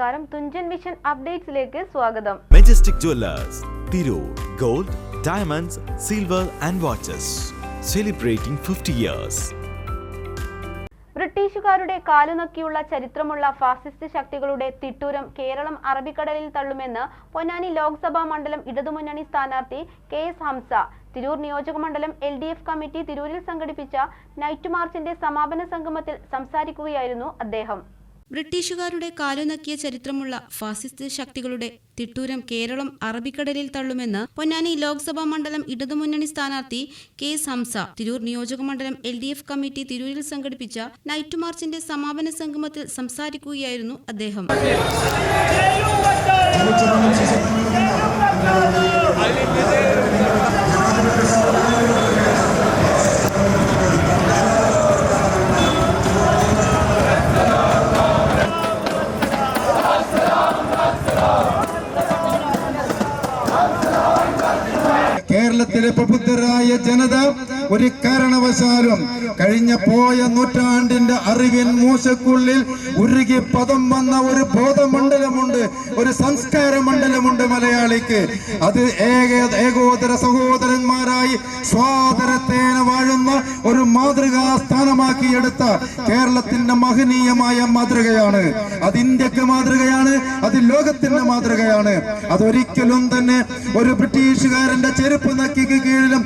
നമസ്കാരം. തുഞ്ചൻ മിഷൻ അപ്ഡേറ്റ്സിലേക്ക് സ്വാഗതം. Majestic Jewellers Tirur gold diamonds silver and watches celebrating fifty years ബ്രിട്ടീഷുകാരുടെ കാലുനക്കിയുള്ള ചരിത്രമുള്ള ഫാസിസ്റ്റ് ശക്തികളുടെ തിട്ടൂരം കേരളം അറബിക്കടലിൽ തള്ളുമെന്ന് പൊന്നാനി ലോക്സഭാ മണ്ഡലം ഇടതുമുന്നണി സ്ഥാനാർത്ഥി കെ എസ് ഹംസ തിരൂർ നിയോജകമണ്ഡലം എൽ ഡി എഫ് കമ്മിറ്റി തിരൂരിൽ സംഘടിപ്പിച്ച നൈറ്റ് മാർച്ചിന്റെ സമാപന സംഗമത്തിൽ സംസാരിക്കുകയായിരുന്നു അദ്ദേഹം. ബ്രിട്ടീഷുകാരുടെ കാലുനക്കിയ ചരിത്രമുള്ള ഫാസിസ്റ്റ് ശക്തികളുടെ തിട്ടൂരം കേരളം അറബിക്കടലിൽ തള്ളുമെന്ന് പൊന്നാനി ലോക്സഭാ മണ്ഡലം ഇടതുമുന്നണി സ്ഥാനാർത്ഥി കെ സംസ തിരൂർ നിയോജകമണ്ഡലം എൽ ഡി എഫ് കമ്മിറ്റി തിരൂരിൽ സംഘടിപ്പിച്ച നൈറ്റ് മാർച്ചിന്റെ സമാപന സംഗമത്തിൽ സംസാരിക്കുകയായിരുന്നു അദ്ദേഹം. കേരളത്തിലെ പ്രബുദ്ധരായ ജനത ഒരു കാരണവശാലും കഴിഞ്ഞ പോയ നൂറ്റാണ്ടിന്റെ അറിവിൻ മൂശക്കുള്ളിൽ ഉരുകി പദം വന്ന ഒരു ബോധമണ്ഡലമുണ്ട് ഒരു സംസ്കാര മണ്ഡലമുണ്ട് മലയാളിക്ക്. അത് ഏക ഏകോദര സഹോദരന്മാരായി സ്വാതരത്തേന വാഴുന്ന ഒരു മാതൃകാ സ്ഥാനമാക്കിയെടുത്ത കേരളത്തിന്റെ മഹനീയമായ മാതൃകയാണ്. അത് ഇന്ത്യയ്ക്ക് മാതൃകയാണ് അത് ലോകത്തിന്റെ മാതൃകയാണ്. അതൊരിക്കലും തന്നെ ഒരു ബ്രിട്ടീഷുകാരന്റെ ചെരുപ്പ് നക്കിക്ക് കീഴിലും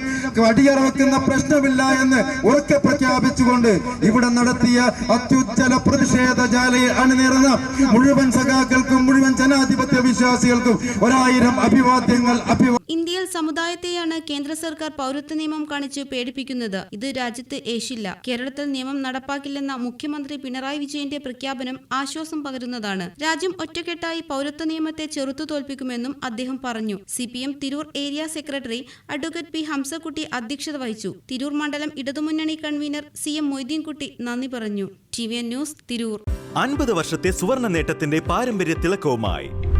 അടിയറ വെക്കുന്ന പ്രശ്നമില്ല എന്ന് ഉറക്കെ പ്രഖ്യാപിച്ചുകൊണ്ട് ഇവിടെ നടത്തിയ അത്യുജ്ജല പ്രതിഷേധ ജാലയെ അണിനിരന്ന മുഴുവൻ സഖാക്കൾക്കും മുഴുവൻ ജനാധിപത്യ വിശ്വാസികൾക്കും ഒരായിരം അഭിവാദ്യങ്ങൾ അഭിവാ ഇന്ത്യയിൽ സമുദായത്തെയാണ് കേന്ദ്ര സർക്കാർ പൗരത്വ നിയമം കാണിച്ച് പേടിപ്പിക്കുന്നത്. ഇത് രാജ്യത്ത് ഏശില്ല. കേരളത്തിൽ നിയമം നടപ്പാക്കില്ലെന്ന മുഖ്യമന്ത്രി പിണറായി വിജയന്റെ പ്രഖ്യാപനം ആശ്വാസം പകരുന്നതാണ്. രാജ്യം ഒറ്റക്കെട്ടായി പൗരത്വ നിയമത്തെ ചെറുത്തു തോൽപ്പിക്കുമെന്നും അദ്ദേഹം പറഞ്ഞു. C Tirur area secretary advocate P Hamsakutty അധ്യക്ഷത വഹിച്ചു. തിരൂർ മണ്ഡലം ഇടതുമുന്നണി കൺവീനർ സി എം മൊയ്തീൻകുട്ടി നന്ദി പറഞ്ഞു. T V news Tirur. അൻപത് വർഷത്തെ സുവർണ നേട്ടത്തിന്റെ പാരമ്പര്യ തിളക്കവുമായി